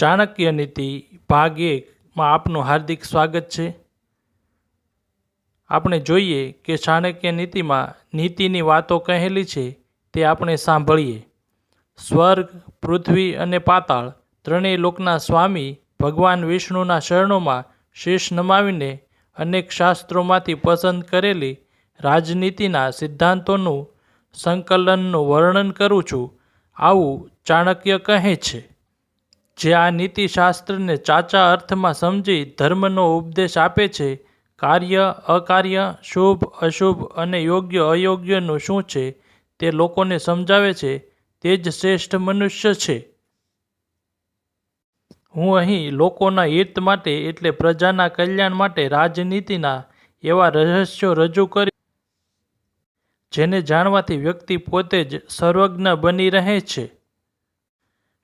ચાણક્ય નીતિ ભાગ એકમાં આપનું હાર્દિક સ્વાગત છે. આપણે જોઈએ કે ચાણક્ય નીતિમાં નીતિની વાતો કહેલી છે તે આપણે સાંભળીએ. સ્વર્ગ, પૃથ્વી અને પાતાળ ત્રણેય લોકના સ્વામી ભગવાન વિષ્ણુના શરણોમાં શીશ નમાવીને અનેક શાસ્ત્રોમાંથી પસંદ કરેલી રાજનીતિના સિદ્ધાંતોનું સંકલનનું વર્ણન કરું છું. આવું ચાણક્ય કહે છે. જે આ નીતિશાસ્ત્રને ચાચા અર્થમાં સમજી ધર્મનો ઉપદેશ આપે છે, કાર્ય, અકાર્ય, શુભ, અશુભ અને યોગ્ય અયોગ્યનું શું છે તે લોકોને સમજાવે છે, તે જ શ્રેષ્ઠ મનુષ્ય છે. હું અહીં લોકોના હિત માટે એટલે પ્રજાના કલ્યાણ માટે રાજનીતિના એવા રહસ્યો રજૂ કરી જેને જાણવાથી વ્યક્તિ પોતે જ સર્વજ્ઞ બની રહે છે.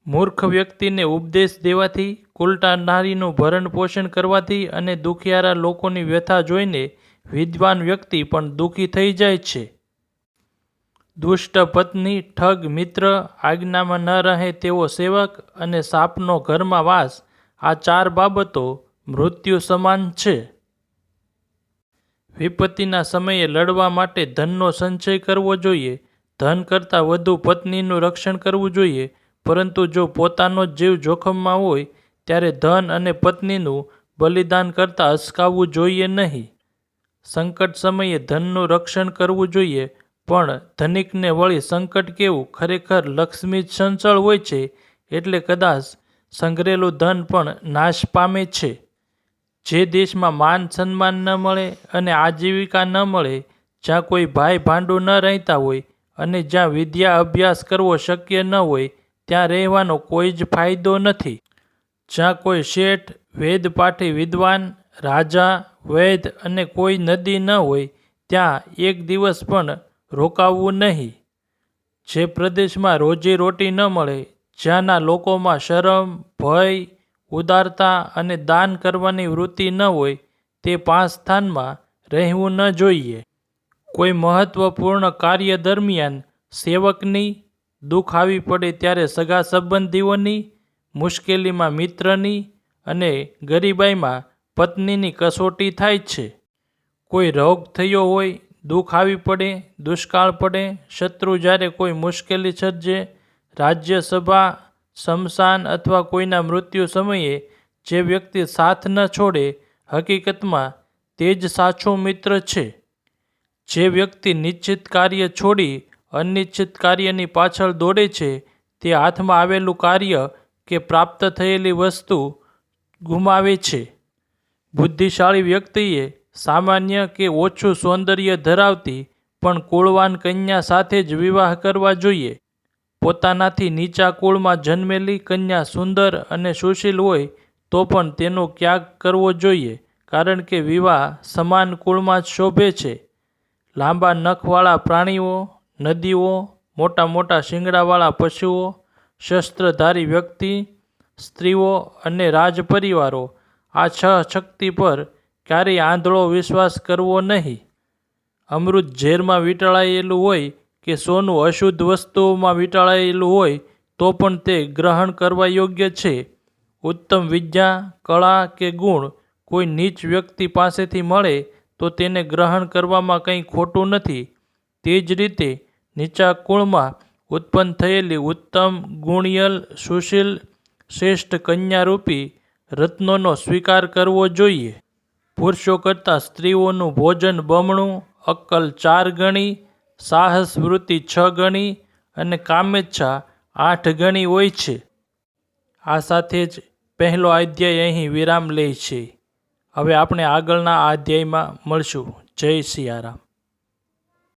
મૂર્ખ વ્યક્તિને ઉપદેશ દેવાથી, કુલટા નારીનું ભરણ પોષણ કરવાથી અને દુખિયારા લોકોની વ્યથા જોઈને વિદ્વાન વ્યક્તિ પણ દુઃખી થઈ જાય છે. દુષ્ટ પત્ની, ઠગ, મિત્ર, આજ્ઞામાં ન રહે તેવો સેવક અને સાપનો ઘરમાં વાસ, આ ચાર બાબતો મૃત્યુ સમાન છે. વિપત્તિના સમયે લડવા માટે ધનનો સંચય કરવો જોઈએ, ધન કરતાં વધુ પત્નીનું રક્ષણ કરવું જોઈએ પરંતુ જો પોતાનો જીવ જોખમમાં હોય, ત્યારે ધન અને પત્નીનું બલિદાન કરતાં અસકાવવું જોઈએ નહીં. સંકટ સમયે ધનનું રક્ષણ કરવું જોઈએ, પણ ધનિકને વળી સંકટ કેવું ખરેખર લક્ષ્મી સંચળ હોય છે, એટલે કદાચ સંઘરેલું ધન પણ નાશ પામે છે. જે દેશમાં માન સન્માન ન મળે અને આજીવિકા ન મળે, જ્યાં કોઈ ભાઈ ભાંડું ન રહેતા હોય અને જ્યાં વિદ્યા અભ્યાસ કરવો શક્ય ન હોય ત્યાં રહેવાનો કોઈ જ ફાયદો નથી. જ્યાં કોઈ શેઠ વેદપાઠી વિદ્વાન, રાજા, વૈદ અને કોઈ નદી ન હોય, ત્યાં એક દિવસ પણ રોકાવવું નહીં. જે પ્રદેશમાં રોજી રોટી ન મળે, જ્યાંના લોકોમાં શરમ, ભય, ઉદારતા અને દાન કરવાની વૃત્તિ ન હોય, તે પાંચ સ્થાનમાં રહેવું ન જોઈએ. કોઈ મહત્વપૂર્ણ કાર્ય દરમિયાન સેવકની દુઃખ આવી પડે ત્યારે સગા સંબંધીઓની, મુશ્કેલીમાં મિત્રની અને ગરીબાઈમાં પત્નીની કસોટી થાય છે. કોઈ રોગ થયો હોય, દુઃખ આવી પડે, દુષ્કાળ પડે, શત્રુ જ્યારે કોઈ મુશ્કેલી સર્જે, રાજ્યસભા, સ્મશાન અથવા કોઈના મૃત્યુ સમયે જે વ્યક્તિ સાથ ન છોડે, હકીકતમાં તે જ સાચો મિત્ર છે. જે વ્યક્તિ નિશ્ચિત કાર્ય છોડી અનિશ્ચિત કાર્યની પાછળ દોડે છે, તે હાથમાં આવેલું કાર્ય કે પ્રાપ્ત થયેલી વસ્તુ ગુમાવે છે. બુદ્ધિશાળી વ્યક્તિએ સામાન્ય કે ઓછું સૌંદર્ય ધરાવતી પણ કુળવાન કન્યા સાથે જ વિવાહ કરવા જોઈએ. પોતાનાથી નીચા કુળમાં જન્મેલી કન્યા સુંદર અને સુશીલ હોય તો પણ તેનો ત્યાગ કરવો જોઈએ, કારણ કે વિવાહ સમાન કુળમાં જ શોભે છે. લાંબા નખવાળા પ્રાણીઓ નદીઓ, મોટા મોટા શિંગડાવાળા પશુઓ, શસ્ત્રધારી વ્યક્તિ, સ્ત્રીઓ અને રાજપરિવારો આ છ શક્તિ પર ક્યારેય આંધળો વિશ્વાસ કરવો નહીં. અમૃત ઝેરમાં વીંટળાયેલું હોય કે સોનું અશુદ્ધ વસ્તુઓમાં વીંટળાયેલું હોય તો પણ તે ગ્રહણ કરવા યોગ્ય છે. ઉત્તમ વિદ્યા, કળા કે ગુણ કોઈ નીચ વ્યક્તિ પાસેથી મળે તો તેને ગ્રહણ કરવામાં કંઈ ખોટું નથી. તે જ રીતે નીચા કુળમાં ઉત્પન્ન થયેલી ઉત્તમ, ગુણિયલ, સુશીલ, શ્રેષ્ઠ કન્યારૂપી રત્નોનો સ્વીકાર કરવો જોઈએ. પુરુષો કરતાં સ્ત્રીઓનું ભોજન બમણું, અક્કલ ચાર ગણી, સાહસ વૃત્તિ છ ગણી અને કામેચ્છા આઠ ગણી હોય છે. આ સાથે જ પહેલો અધ્યાય અહીં વિરામ લે છે. હવે આપણે આગળના અધ્યાયમાં મળશું. જય સિયારામ.